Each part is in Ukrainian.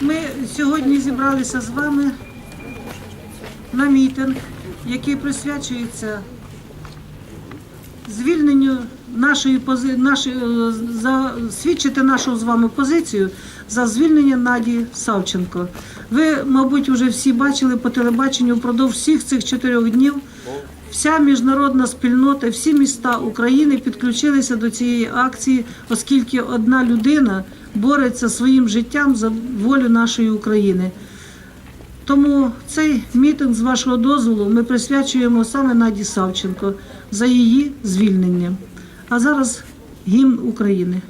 Ми сьогодні зібралися з вами на мітинг, який присвячується звільненню нашої пози... нашої, е, за свідчити нашу з вами позицію за звільнення Наді Савченко. Ви, мабуть, вже всі бачили по телебаченню впродовж всіх цих чотирьох днів. Вся міжнародна спільнота, всі міста України підключилися до цієї акції, оскільки одна людина бореться своїм життям за волю нашої України. Тому цей мітинг, з вашого дозволу, ми присвячуємо саме Наді Савченко за її звільнення. А зараз гімн України.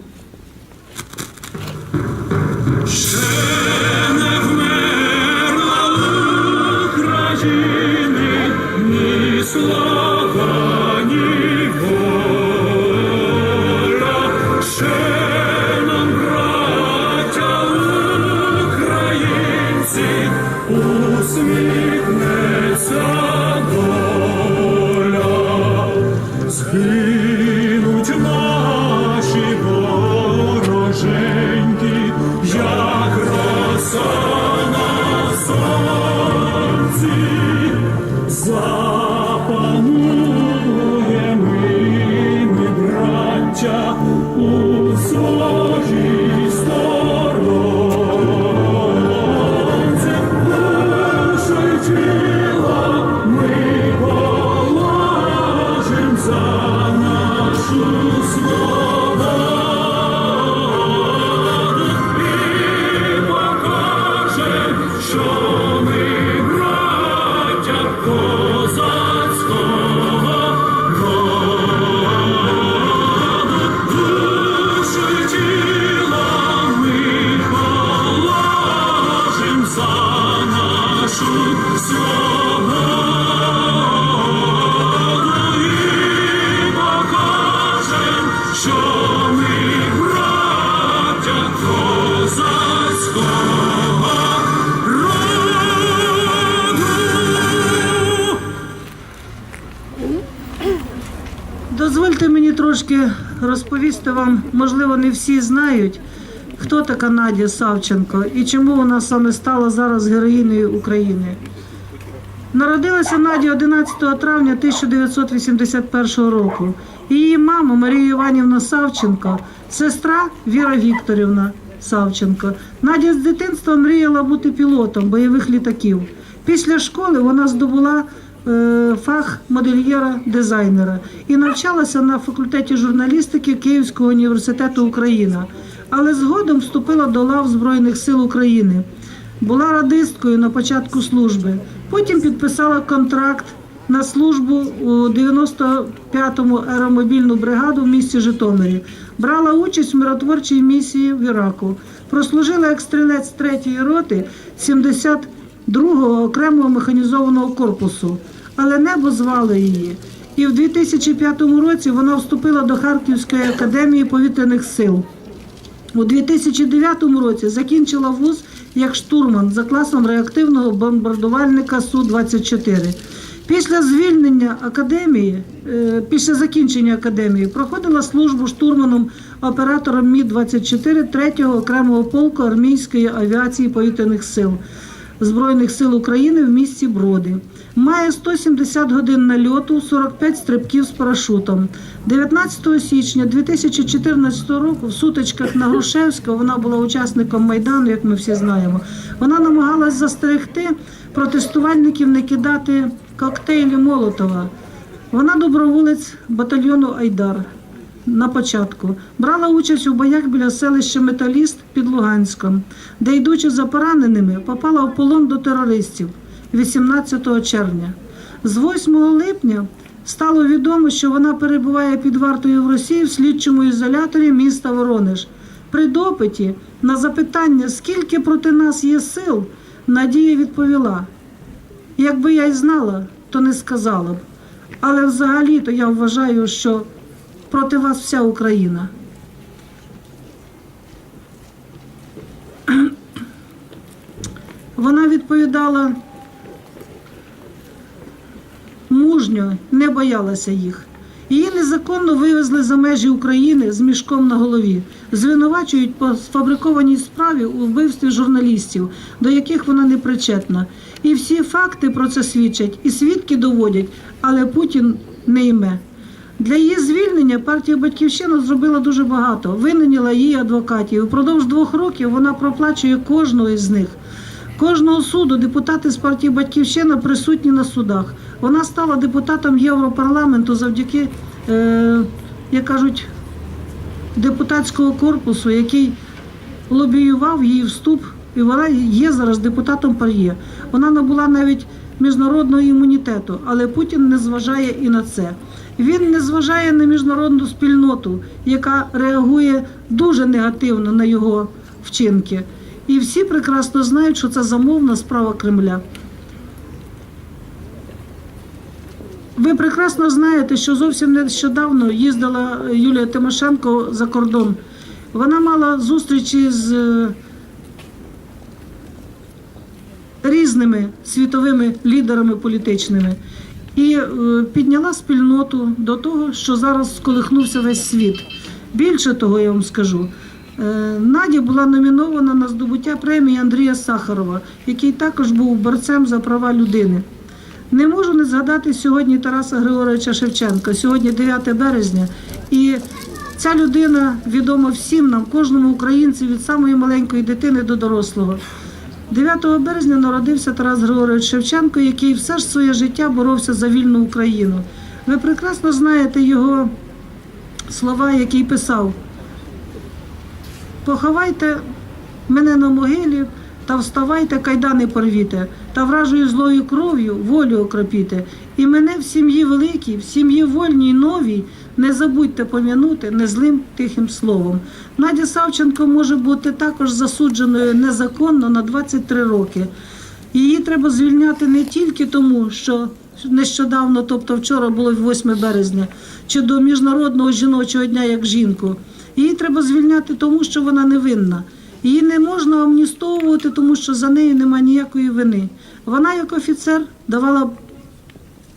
Можливо, не всі знають, хто така Надя Савченко і чому вона саме стала зараз героїнею України. Народилася Надя 11 травня 1981 року. Її мама Марія Іванівна Савченко, сестра Віра Вікторівна Савченко. Надя з дитинства мріяла бути пілотом бойових літаків. Після школи вона здобула фах модельєра-дизайнера і навчалася на факультеті журналістики Київського університету Україна, але згодом вступила до лав Збройних сил України. Була радисткою на початку служби. Потім підписала контракт на службу у 95-му аеромобільну бригаду в місті Житомирі. Брала участь в миротворчій місії в Іраку. Прослужила як стрілець 3-ї роти 72-го окремого механізованого корпусу. Але небо звало її. І в 2005 році вона вступила до Харківської академії повітряних сил. У 2009 році закінчила вуз як штурман за класом реактивного бомбардувальника Су-24. Після звільнення академії, е, після закінчення академії, проходила службу штурманом оператором Мі-24 3-го окремого полку армійської авіації повітряних сил. Збройних сил України в місті Броди. Має 170 годин нальоту, 45 стрибків з парашутом. 19 січня 2014 року в сутичках на Грушевського вона була учасником Майдану, як ми всі знаємо. Вона намагалась застерегти протестувальників не кидати коктейлі Молотова. Вона доброволець батальйону Айдар на початку. Брала участь у боях біля селища Металіст під Луганськом, де, йдучи за пораненими, попала в полон до терористів 18 червня. З 8 липня стало відомо, що вона перебуває під вартою в Росії в слідчому ізоляторі міста Воронеж. При допиті на запитання, скільки проти нас є сил, Надія відповіла: якби я й знала, то не сказала б. Але взагалі-то я вважаю, що проти вас вся Україна. Вона відповідала мужньо, не боялася їх. Її незаконно вивезли за межі України з мішком на голові. Звинувачують по сфабрикованій справі у вбивстві журналістів, до яких вона не причетна. І всі факти про це свідчать, і свідки доводять, але Путін не йме. Для її звільнення партія Батьківщина зробила дуже багато. Винайняла її адвокатів. Упродовж двох років вона проплачує кожного із них. Кожного суду депутати з партії Батьківщина присутні на судах. Вона стала депутатом Європарламенту завдяки, е, як кажуть, депутатського корпусу, який лобіював її вступ, і вона є зараз депутатом ПАРЄ. Вона набула навіть міжнародного імунітету, але Путін не зважає і на це. Він не зважає на міжнародну спільноту, яка реагує дуже негативно на його вчинки. І всі прекрасно знають, що це замовна справа Кремля. Ви прекрасно знаєте, що зовсім нещодавно їздила Юлія Тимошенко за кордон. Вона мала зустрічі з е, різними світовими лідерами політичними і е, підняла спільноту до того, що зараз сколихнувся весь світ. Більше того, я вам скажу. е, Надя була номінована на здобуття премії Андрія Сахарова, який також був борцем за права людини. Не можу не згадати сьогодні Тараса Григоровича Шевченка. Сьогодні 9 березня, і ця людина відома всім нам, кожному українцю від самої маленької дитини до дорослого. 9 березня народився Тарас Григорович Шевченко, який все ж своє життя боровся за вільну Україну. Ви прекрасно знаєте його слова, які писав: Поховайте мене на могилі та вставайте, кайдани порвіте, та вражою злою кров'ю волю окропіте. І мене в сім'ї великій, в сім'ї вольній новій не забудьте пом'янути незлим тихим словом. Надя Савченко може бути також засудженою незаконно на 23 роки. Її треба звільняти не тільки тому, що нещодавно, тобто вчора було 8 березня, чи до Міжнародного жіночого дня як жінку. Її треба звільняти тому, що вона невинна. Її не можна амністовувати, тому що за нею немає ніякої вини. Вона, як офіцер, давала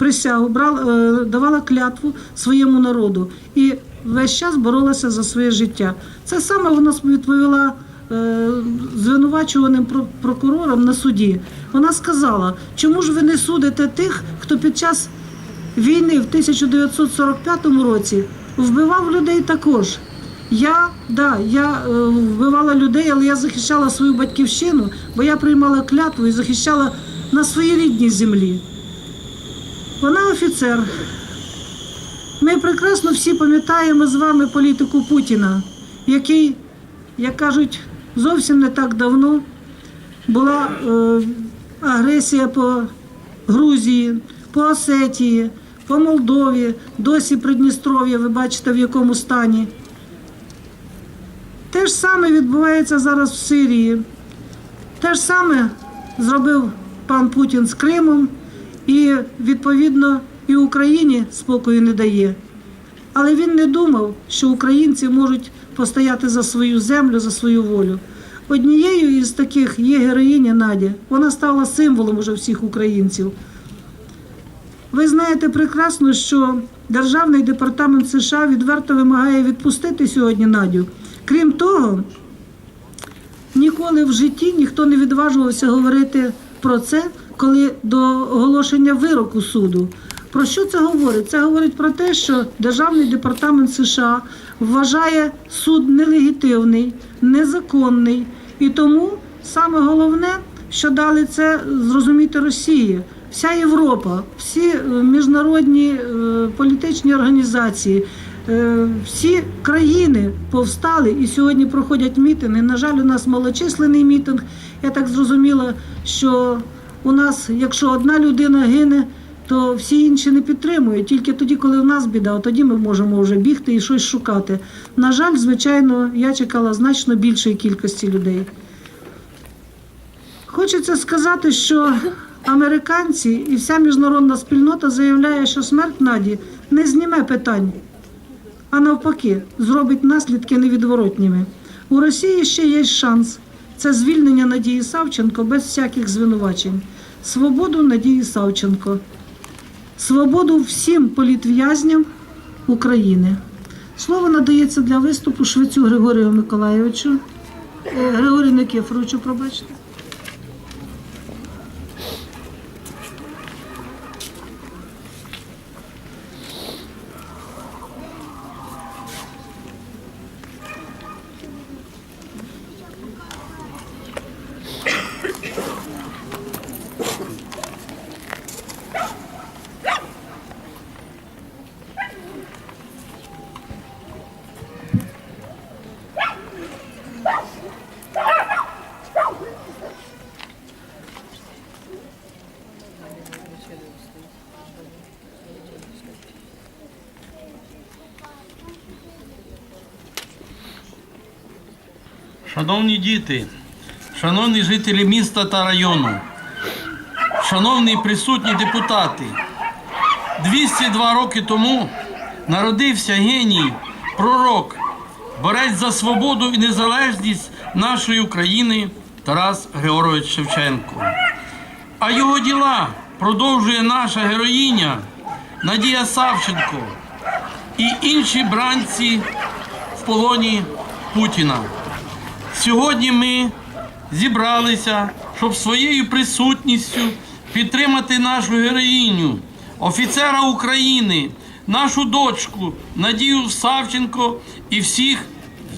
присягу, брала, е, давала клятву своєму народу і весь час боролася за своє життя. Це саме вона відповіла е, звинувачуваним про- прокурором на суді. Вона сказала, чому ж ви не судите тих, хто під час війни в 1945 році вбивав людей також. Я, да, я е, вбивала людей, але я захищала свою батьківщину, бо я приймала клятву і захищала на своїй рідній землі. Вона офіцер. Ми прекрасно всі пам'ятаємо з вами політику Путіна, який, як кажуть, зовсім не так давно була е, агресія по Грузії, по Осетії, по Молдові, досі Придністров'я, ви бачите, в якому стані. Те ж саме відбувається зараз в Сирії. Те ж саме зробив пан Путін з Кримом і, відповідно, і Україні спокою не дає. Але він не думав, що українці можуть постояти за свою землю, за свою волю. Однією із таких є героїня Надя. Вона стала символом уже всіх українців. Ви знаєте прекрасно, що Державний департамент США відверто вимагає відпустити сьогодні Надю. Крім того, ніколи в житті ніхто не відважувався говорити про це, коли до оголошення вироку суду. Про що це говорить? Це говорить про те, що Державний департамент США вважає суд нелегітимний, незаконний. І тому саме головне, що дали це зрозуміти Росії. Вся Європа, всі е, міжнародні е, політичні організації, е, всі країни повстали і сьогодні проходять мітинги. На жаль, у нас малочисленний мітинг. Я так зрозуміла, що у нас, якщо одна людина гине, то всі інші не підтримують. Тільки тоді, коли в нас біда, тоді ми можемо вже бігти і щось шукати. На жаль, звичайно, я чекала значно більшої кількості людей. Хочеться сказати, що американці і вся міжнародна спільнота заявляє, що смерть Наді не зніме питань, а навпаки, зробить наслідки невідворотніми. У Росії ще є шанс. Це звільнення Надії Савченко без всяких звинувачень. Свободу Надії Савченко. Свободу всім політв'язням, України. Слово надається для виступу Швецю Григорію Миколайовичу. Е, Григорію Никифоровичу, пробачте. Шановні діти, шановні жителі міста та району, шановні присутні депутати, 202 роки тому народився геній, пророк, борець за свободу і незалежність нашої України Тарас Григорович Шевченко. А його діла продовжує наша героїня Надія Савченко і інші бранці в полоні Путіна. Сьогодні ми зібралися, щоб своєю присутністю підтримати нашу героїню, офіцера України, нашу дочку Надію Савченко і всіх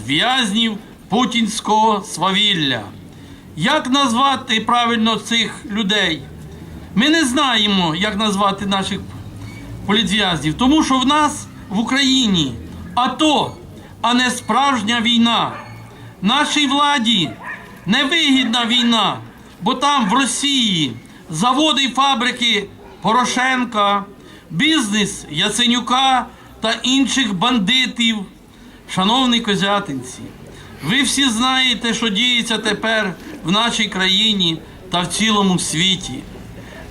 в'язнів путінського свавілля. Як назвати правильно цих людей? Ми не знаємо, як назвати наших політв'язнів, тому що в нас в Україні АТО, а не справжня війна. Нашій владі невигідна війна, бо там в Росії заводи і фабрики Порошенка, бізнес Яценюка та інших бандитів. Шановні козятинці, ви всі знаєте, що діється тепер в нашій країні та в цілому світі.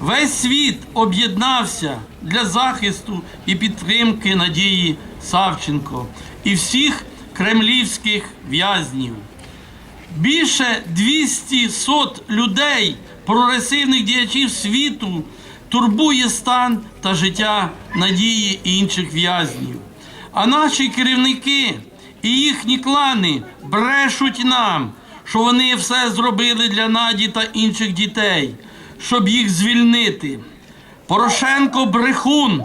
Весь світ об'єднався для захисту і підтримки Надії Савченко і всіх кремлівських в'язнів. Більше 200 сот людей, прогресивних діячів світу, турбує стан та життя надії інших в'язнів. А наші керівники і їхні клани брешуть нам, що вони все зробили для Наді та інших дітей, щоб їх звільнити. Порошенко брехун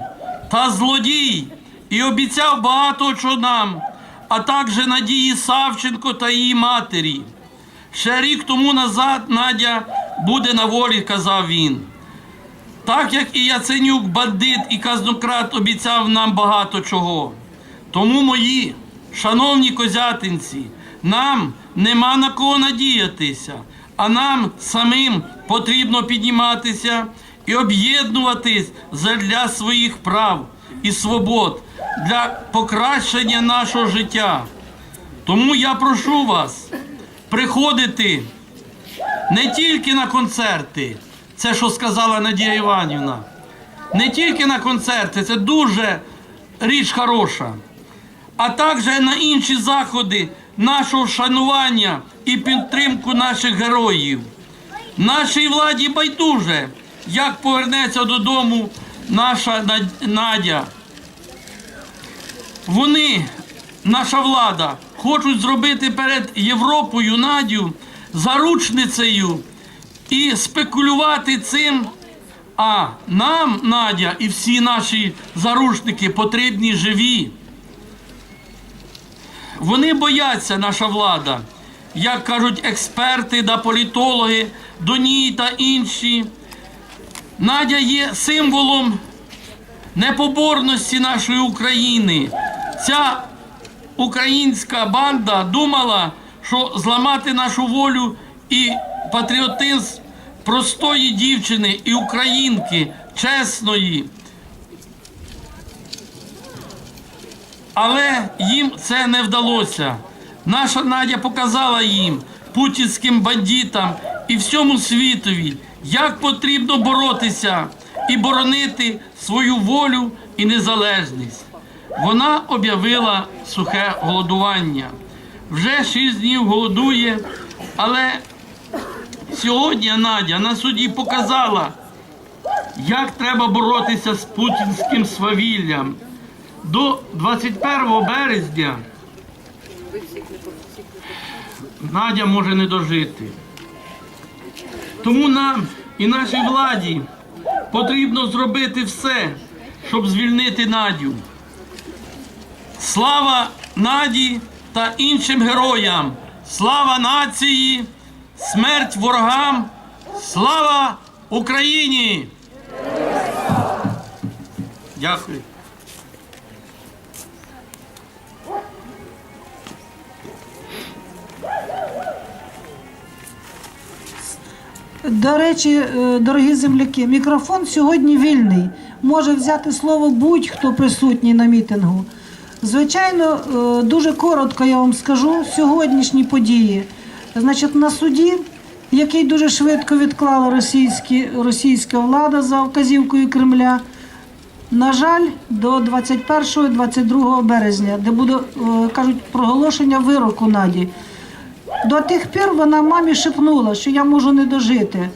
та злодій і обіцяв багато чого нам, а також Надії Савченко та її матері. Ще рік тому назад Надя буде на волі, казав він. Так як і Яценюк, бандит і казнократ обіцяв нам багато чого. Тому мої шановні козятинці, нам нема на кого надіятися, а нам самим потрібно підніматися і об'єднуватись для своїх прав і свобод, для покращення нашого життя. Тому я прошу вас приходити не тільки на концерти, це що сказала Надія Іванівна, не тільки на концерти, це дуже річ хороша, а також на інші заходи нашого шанування і підтримку наших героїв. Нашій владі байдуже, як повернеться додому наша Надя. Вони, наша влада, хочуть зробити перед Європою Надю заручницею і спекулювати цим. А нам, Надя, і всі наші заручники потрібні живі. Вони бояться, наша влада, як кажуть експерти та політологи, Доній та інші. Надя є символом непоборності нашої України. Ця українська банда думала, що зламати нашу волю і патріотизм простої дівчини і українки, чесної. Але їм це не вдалося. Наша Надя показала їм, путінським бандитам і всьому світові, як потрібно боротися і боронити свою волю і незалежність. Вона об'явила сухе голодування. Вже шість днів голодує, але сьогодні Надя на суді показала, як треба боротися з путінським свавіллям. до 21 березня Надя може не дожити. Тому нам і нашій владі потрібно зробити все, щоб звільнити Надю. Слава Наді та іншим героям! Слава нації! Смерть ворогам! Слава Україні! Дякую. До речі, е, дорогі земляки, мікрофон сьогодні вільний. Може взяти слово будь-хто присутній на мітингу. Звичайно, е, дуже коротко я вам скажу сьогоднішні події. Значить, на суді, який дуже швидко відклала російська влада за вказівкою Кремля, на жаль, до 21-22 березня, де буде, е, кажуть, проголошення вироку Наді. До тих пір вона мамі шепнула, що я можу не дожити.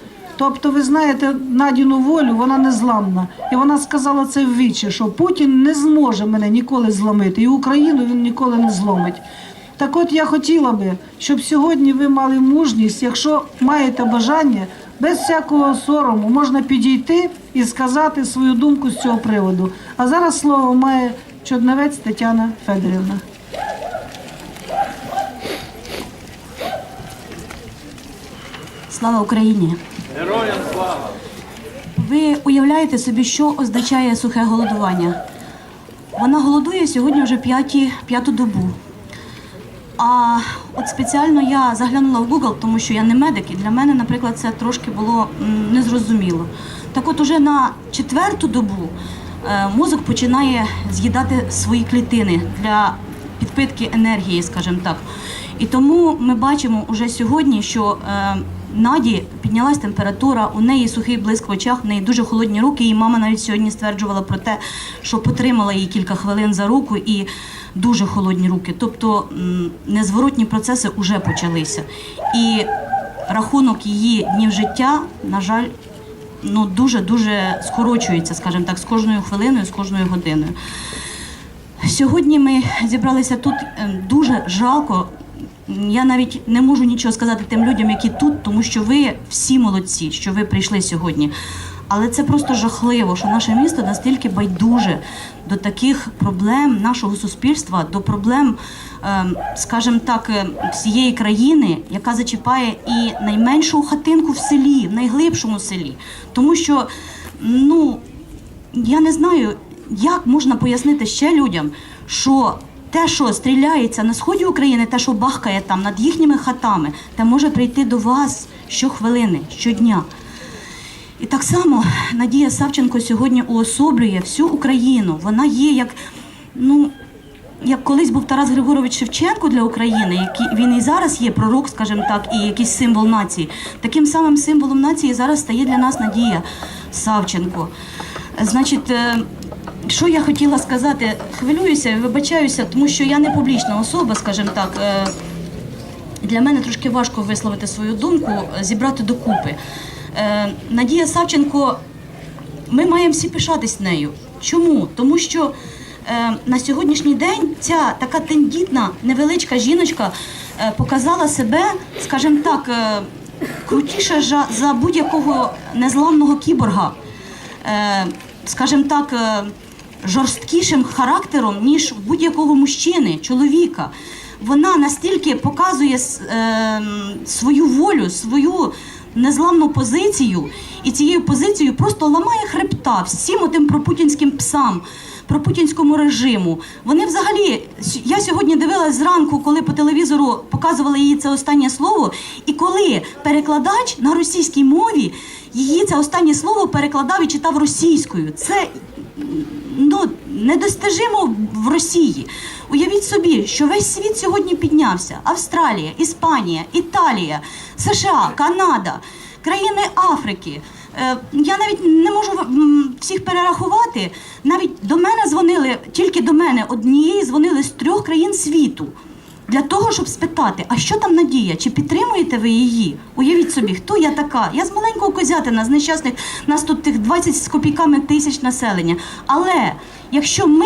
Тобто, ви знаєте, Надіну волю, вона незламна. І вона сказала це ввічі, що Путін не зможе мене ніколи зламити, і Україну він ніколи не зломить. Так от я хотіла би, щоб сьогодні ви мали мужність, якщо маєте бажання, без всякого сорому можна підійти і сказати свою думку з цього приводу. А зараз слово має Чорновець Тетяна Федорівна. Слава Україні! Героям слава! Ви уявляєте собі, що означає сухе голодування? Вона голодує сьогодні вже п'яті, п'яту добу. А от спеціально я заглянула в Google, тому що я не медик, і для мене, наприклад, це трошки було незрозуміло. Так от уже на четверту добу е, мозок починає з'їдати свої клітини для підпитки енергії, скажімо так. І тому ми бачимо уже сьогодні, що е, Наді піднялась температура, у неї сухий блиск в очах, в неї дуже холодні руки. І мама навіть сьогодні стверджувала про те, що потримала її кілька хвилин за руку і дуже холодні руки. Тобто незворотні процеси вже почалися. І рахунок її днів життя, на жаль, ну дуже дуже скорочується, скажімо так, з кожною хвилиною, з кожною годиною. Сьогодні ми зібралися тут е, дуже жалко. Я навіть не можу нічого сказати тим людям, які тут, тому що ви всі молодці, що ви прийшли сьогодні. Але це просто жахливо, що наше місто настільки байдуже до таких проблем нашого суспільства, до проблем, ем, скажімо так, е, всієї країни, яка зачіпає і найменшу хатинку в селі, в найглибшому селі. Тому що, ну, я не знаю, як можна пояснити ще людям, що те, що стріляється на сході України, те, що бахкає там над їхніми хатами, те може прийти до вас щохвилини, щодня. І так само Надія Савченко сьогодні уособлює всю Україну. Вона є як, ну, як колись був Тарас Григорович Шевченко для України, який він і зараз є пророк, скажімо так, і якийсь символ нації. Таким самим символом нації зараз стає для нас Надія Савченко. Значить, е, що я хотіла сказати, хвилююся, вибачаюся, тому що я не публічна особа, скажімо так. Е, Для мене трошки важко висловити свою думку, зібрати докупи. Е, Надія Савченко, ми маємо всі пишатись нею. Чому? Тому що е, на сьогоднішній день ця така тендітна, невеличка жіночка показала себе, скажімо так, крутіше за, будь-якого незламного кіборга. Скажімо так, жорсткішим характером, ніж в будь-якого мужчини, чоловіка. Вона настільки показує е, свою волю, свою незламну позицію, і цією позицією просто ламає хребта всім отим пропутінським псам. Про путінському режиму. Вони взагалі, я сьогодні дивилась зранку, коли по телевізору показували її це останнє слово, і коли перекладач на російській мові її це останнє слово перекладав і читав російською. Це ну, недостижимо в Росії. Уявіть собі, що весь світ сьогодні піднявся: Австралія, Іспанія, Італія, США, Канада, країни Африки. Е, Я навіть не можу всіх перерахувати. Навіть до мене дзвонили, тільки до мене однієї дзвонили з трьох країн світу. Для того, щоб спитати, а що там Надія? Чи підтримуєте ви її? Уявіть собі, хто я така? Я з маленького козятина, з нещасних, нас тут тих 20 з копійками тисяч населення. Але якщо ми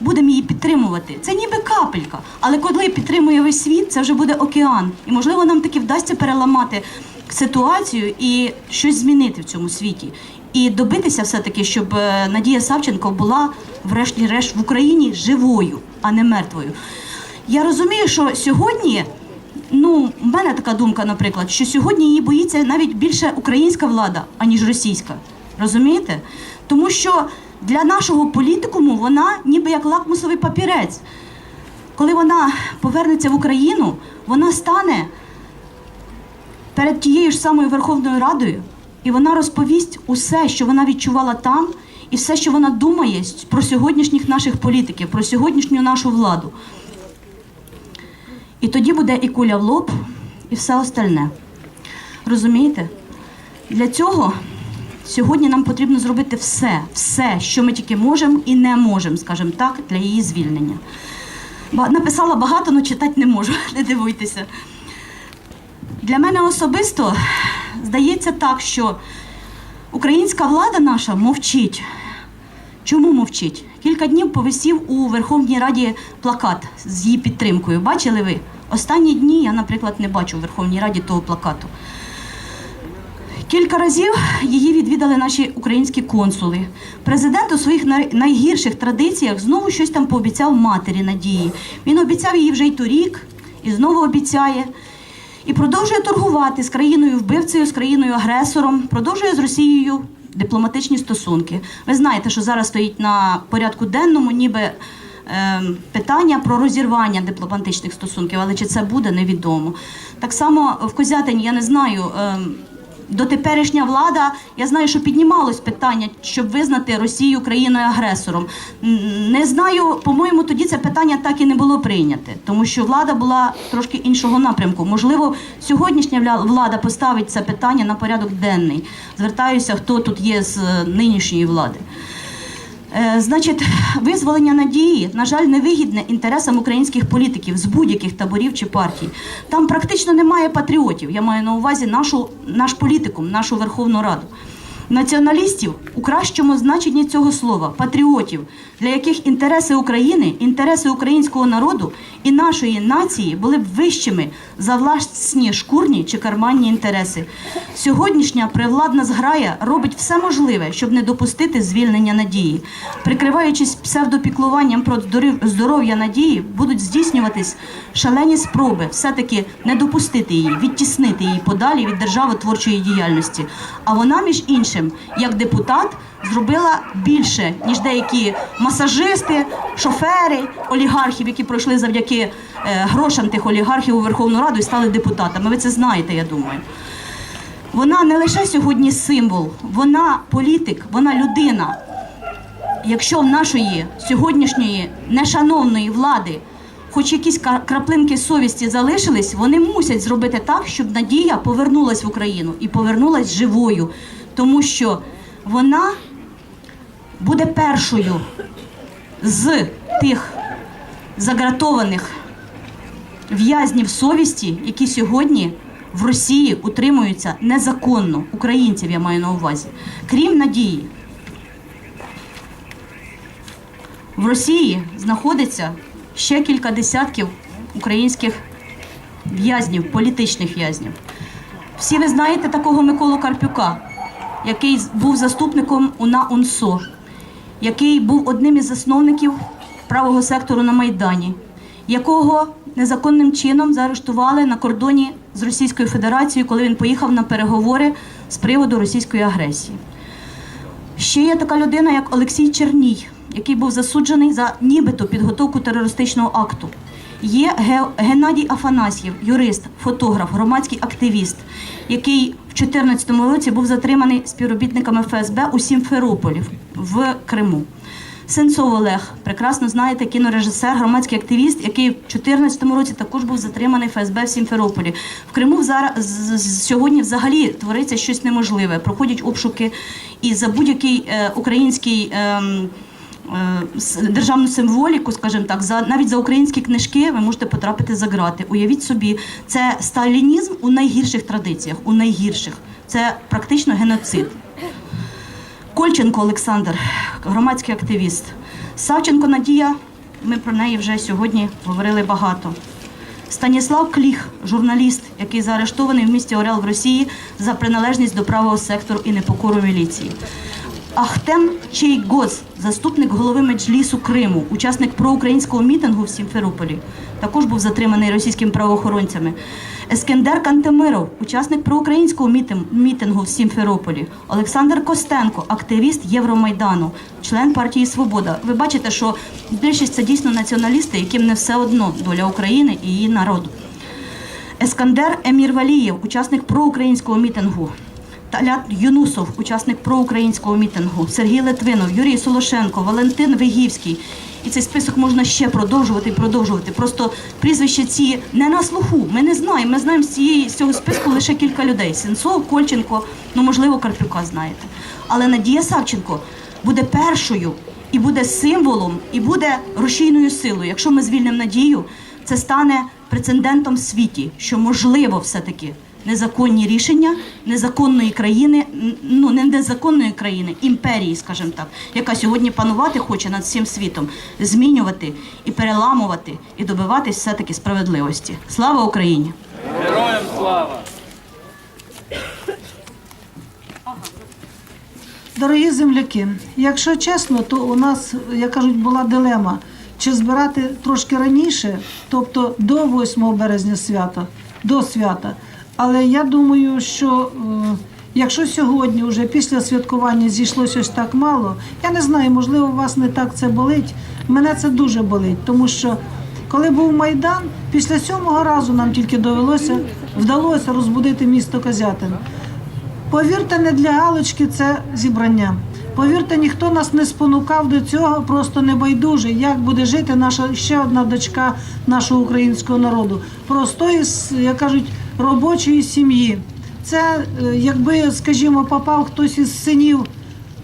будемо її підтримувати. Це ніби капелька. Але коли підтримує весь світ, це вже буде океан. І можливо нам таки вдасться переламати ситуацію і щось змінити в цьому світі. І добитися все-таки, щоб е, Надія Савченко була, врешті-решт, в Україні живою, а не мертвою. Я розумію, що сьогодні, ну, в мене така думка, наприклад, що сьогодні її боїться навіть більше українська влада, аніж російська. Розумієте? Тому що для нашого політикуму вона ніби як лакмусовий папірець. Коли вона повернеться в Україну, вона стане перед тією ж самою Верховною Радою, і вона розповість усе, що вона відчувала там, і все, що вона думає про сьогоднішніх наших політиків, про сьогоднішню нашу владу. І тоді буде і куля в лоб, і все остальне. Розумієте? Для цього сьогодні нам потрібно зробити все, все, що ми тільки можемо і не можемо, скажімо так, для її звільнення. Написала багато, але читати не можу, не дивуйтеся. Для мене особисто здається так, що українська влада наша мовчить. Чому мовчить? Кілька днів повисів у Верховній Раді плакат з її підтримкою. Бачили ви? Останні дні я, наприклад, не бачу у Верховній Раді того плакату. Кілька разів її відвідали наші українські консули. Президент у своїх найгірших традиціях знову щось там пообіцяв матері Надії. Він обіцяв її вже й торік, і знову обіцяє. І продовжує торгувати з країною вбивцею, з країною агресором, продовжує з Росією дипломатичні стосунки. Ви знаєте, що зараз стоїть на порядку денному, ніби е, питання про розірвання дипломатичних стосунків, але чи це буде, невідомо. Так само в Козятині, я не знаю. Е, Дотеперішня влада, я знаю, що піднімалось питання, щоб визнати Росію країною агресором. Не знаю, по-моєму, тоді це питання так і не було прийняте, тому що влада була трошки іншого напрямку. Можливо, сьогоднішня влада поставить це питання на порядок денний. Звертаюся, хто тут є з е, нинішньої влади. Е, Значить, визволення надії, на жаль, невигідне інтересам українських політиків з будь-яких таборів чи партій. Там практично немає патріотів. Я маю на увазі нашу, наш політикум, нашу Верховну Раду. Націоналістів у кращому значенні цього слова патріотів, для яких інтереси України, інтереси українського народу і нашої нації були б вищими за власні шкурні чи карманні інтереси. Сьогоднішня привладна зграя робить все можливе, щоб не допустити звільнення надії. Прикриваючись псевдопіклуванням про здоров'я надії, будуть здійснюватись шалені спроби все-таки не допустити її, відтіснити її подалі від державотворчої діяльності. А вона, між іншим, як депутат, зробила більше, ніж деякі масажисти, шофери, олігархів, які пройшли завдяки е, грошам тих олігархів у Верховну Раду і стали депутатами. Ви це знаєте, я думаю. Вона не лише сьогодні символ, вона політик, вона людина. Якщо в нашої сьогоднішньої нешановної влади хоч якісь краплинки совісті залишились, вони мусять зробити так, щоб Надія повернулась в Україну і повернулась живою, тому що вона буде першою з тих загратованих в'язнів совісті, які сьогодні в Росії утримуються незаконно, українців я маю на увазі, крім надії. В Росії знаходиться ще кілька десятків українських в'язнів, політичних в'язнів. Всі ви знаєте такого Миколу Карпюка, який був заступником УНА УНСО, який був одним із засновників правого сектору на Майдані, якого незаконним чином заарештували на кордоні з Російською Федерацією, коли він поїхав на переговори з приводу російської агресії. Ще є така людина, як Олексій Черній, який був засуджений за нібито підготовку терористичного акту. Є Геннадій Афанасьєв, юрист, фотограф, громадський активіст, який в 2014 році був затриманий співробітниками ФСБ у Сімферополі в Криму. Сенцов Олег, прекрасно знаєте, кінорежисер, громадський активіст, який в 2014 році також був затриманий ФСБ в Сімферополі. В Криму зараз сьогодні взагалі твориться щось неможливе. Проходять обшуки, і за будь-який е, український. е, державну символіку, скажімо так, за навіть за українські книжки ви можете потрапити за грати. Уявіть собі, це сталінізм у найгірших традиціях, у найгірших. Це практично геноцид. Кольченко Олександр, громадський активіст. Савченко Надія Ми про неї вже сьогодні говорили багато. Станіслав Кліх, журналіст, який заарештований в місті Орел в Росії за приналежність до правого сектору і непокору міліції. Ахтем Чейгоз, заступник голови меджлісу Криму, учасник проукраїнського мітингу в Сімферополі, також був затриманий російськими правоохоронцями. Ескендер Кантемиров, учасник проукраїнського мітингу в Сімферополі. Олександр Костенко, активіст Євромайдану, член партії Свобода. Ви бачите, що більшість це дійсно націоналісти, яким не все одно доля України і її народу. Ескандер Емірвалієв, учасник проукраїнського мітингу. Талят Юнусов, учасник проукраїнського мітингу, Сергій Литвинов, Юрій Солошенко, Валентин Вигівський. І цей список можна ще продовжувати і продовжувати. Просто прізвища ці не на слуху. Ми не знаємо. Ми знаємо з цієї з цього списку лише кілька людей: Сенцов, Кольченко, ну можливо, Карпюка знаєте. Але Надія Савченко буде першою і буде символом, і буде рушійною силою. Якщо ми звільнимо надію, це стане прецедентом в світі, що можливо все-таки незаконні рішення незаконної країни, ну не незаконної країни, імперії, скажімо так, яка сьогодні панувати хоче над всім світом, змінювати і переламувати, і добиватись все-таки справедливості. Слава Україні! Героям слава! Дорогі земляки, якщо чесно, то у нас, як кажуть, була дилема, чи збирати трошки раніше, тобто до 8 березня свята, до свята. Але я думаю, що е, якщо сьогодні, вже після святкування, зійшлося ось так мало, я не знаю, можливо, у вас не так це болить. Мене це дуже болить, тому що коли був Майдан, після сьомого разу нам тільки довелося, вдалося розбудити місто Козятин. Повірте, не для галочки це зібрання. Повірте, ніхто нас не спонукав до цього, просто небайдужий, як буде жити наша ще одна дочка нашого українського народу. Простої, як кажуть, робочої сім'ї. Це е, якби, скажімо, попав хтось із синів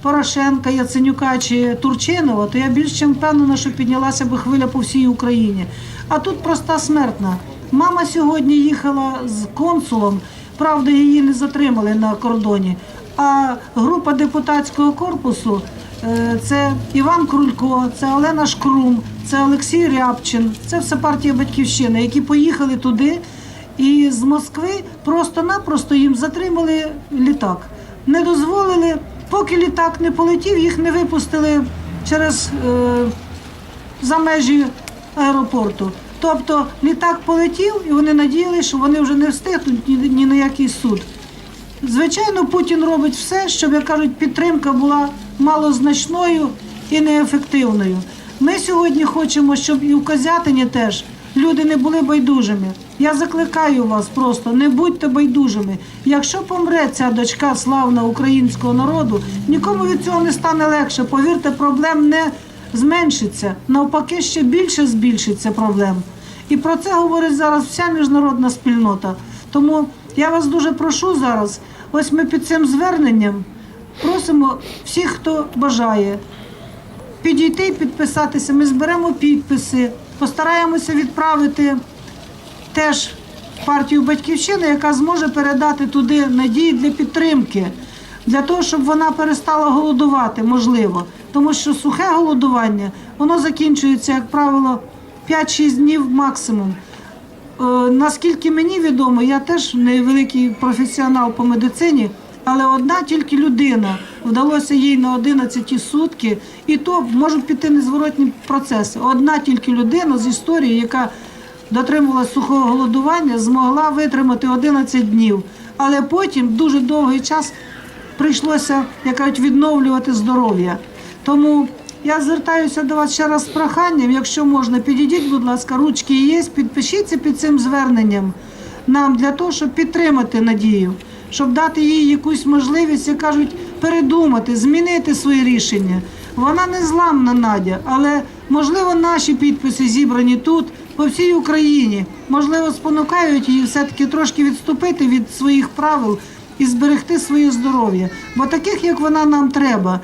Порошенка, Яценюка чи Турчинова, то я більш чим впевнена, що піднялася би хвиля по всій Україні. А тут проста смертна. Мама сьогодні їхала з консулом. Правда, її не затримали на кордоні. А група депутатського корпусу е, це Іван Крулько, це Олена Шкрум, це Олексій Рябчин, це все партія Батьківщина, які поїхали туди. І з Москви просто-напросто їм затримали літак. Не дозволили, поки літак не полетів, їх не випустили через е, за межі аеропорту. Тобто літак полетів, і вони надіялися, що вони вже не встигнуть ні, ні на який суд. Звичайно, Путін робить все, щоб, як кажуть, підтримка була малозначною і неефективною. Ми сьогодні хочемо, щоб і в Козятині теж люди не були байдужими. Я закликаю вас просто, не будьте байдужими. Якщо помре ця дочка славна українського народу, нікому від цього не стане легше. Повірте, проблем не зменшиться. Навпаки, ще більше збільшиться проблем. І про це говорить зараз вся міжнародна спільнота. Тому я вас дуже прошу зараз. Ось ми під цим зверненням просимо всіх, хто бажає, підійти і підписатися. Ми зберемо підписи, постараємося відправити теж партію Батьківщина, яка зможе передати туди надії для підтримки, для того, щоб вона перестала голодувати, можливо. Тому що сухе голодування воно закінчується, як правило, 5-6 днів максимум. Е, Наскільки мені відомо, я теж не великий професіонал по медицині, але одна тільки людина вдалося їй на 11 сутки, і то можуть піти незворотні процеси. Одна тільки людина з історії, яка дотримувалася сухого голодування, змогла витримати 11 днів. Але потім дуже довгий час прийшлося як кажуть, відновлювати здоров'я. Тому я звертаюся до вас ще раз з проханням, якщо можна, підійдіть, будь ласка, ручки є, підпишіться під цим зверненням нам для того, щоб підтримати надію, щоб дати їй якусь можливість, як кажуть, передумати, змінити своє рішення. Вона не зламна Надя, але можливо наші підписи зібрані тут, по всій Україні, можливо, спонукають її все-таки трошки відступити від своїх правил і зберегти своє здоров'я. Бо таких, як вона, нам треба.